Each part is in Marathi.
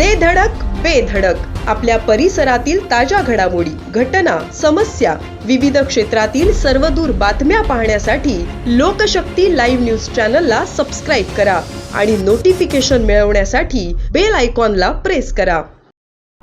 दे धडक बेधडक आपल्या परिसरातील ताज्या घडामोडी घटना समस्या विविध क्षेत्रातील सर्वदूर बातम्या पाहण्यासाठी लोकशक्ती लाईव्ह न्यूज चॅनलला सबस्क्राईब करा आणि नोटिफिकेशन मिळवण्यासाठी बेल आयकॉनला प्रेस करा.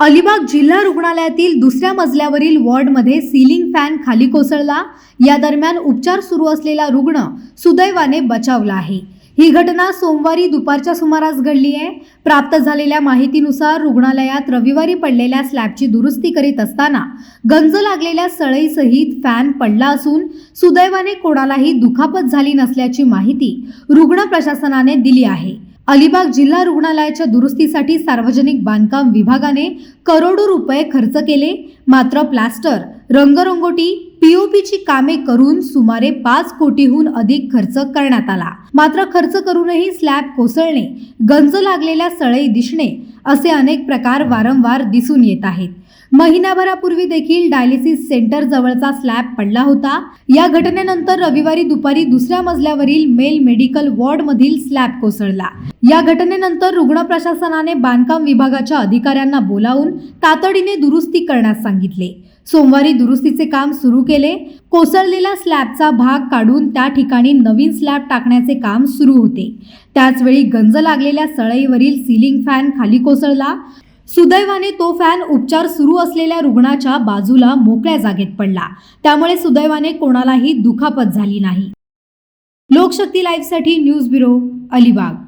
अलिबाग जिल्हा रुग्णालयातील दुसऱ्या मजल्यावरील वॉर्डमध्ये सीलिंग फॅन खाली कोसळला. या दरम्यान उपचार सुरू असलेला रुग्ण सुदैवाने बचावला आहे. ही घटना सोमवारी दुपारच्या सुमारास घडली आहे. प्राप्त झालेल्या माहितीनुसार रुग्णालयात रविवारी पडलेल्या स्लॅबची दुरुस्ती करीत असताना गंज लागलेल्या सळईसहित फॅन पडला असून सुदैवाने कोणालाही दुखापत झाली नसल्याची माहिती रुग्ण प्रशासनाने दिली आहे. अलिबाग जिल्हा रुग्णालयाच्या दुरुस्तीसाठी सार्वजनिक बांधकाम विभागाने करोडो रुपये खर्च केले मात्र प्लास्टर रंगरंगोटी पीओपीची कामे करून सुमारे पाच कोटीहून अधिक खर्च करण्यात आला. मात्र खर्च करूनही स्लॅब कोसळणे गंज लागलेल्या सळई दिसणे असे अनेक प्रकार वारंवार दिसून येत आहेत. महिनाभरापूर्वी देखील डायलिसिस सेंटर जवळचा स्लॅब पडला होता. या घटनेनंतर रविवारी दुपारी दुसऱ्या मजल्यावरील मेल मेडिकल वॉर्ड मधील स्लॅब कोसळला. या घटनेनंतर रुग्ण प्रशासनाने बांधकाम विभागाच्या अधिकाऱ्यांना बोलावून तातडीने दुरुस्ती करण्यास सांगितले. सोमवारी दुरुस्तीचे काम सुरू केले. कोसळलेला स्लॅबचा भाग काढून त्या ठिकाणी नवीन स्लॅब टाकण्याचे काम सुरू होते. त्याचवेळी गंज लागलेल्या सळईवरील सीलिंग फॅन खाली कोसळला. सुदैवाने तो फॅन उपचार सुरू असलेल्या रुग्णाच्या बाजूला मोकळ्या जागेत पडला. त्यामुळे सुदैवाने कोणालाही दुखापत झाली नाही. लोकशक्ती लाईव्हसाठी न्यूज ब्युरो अलिबाग.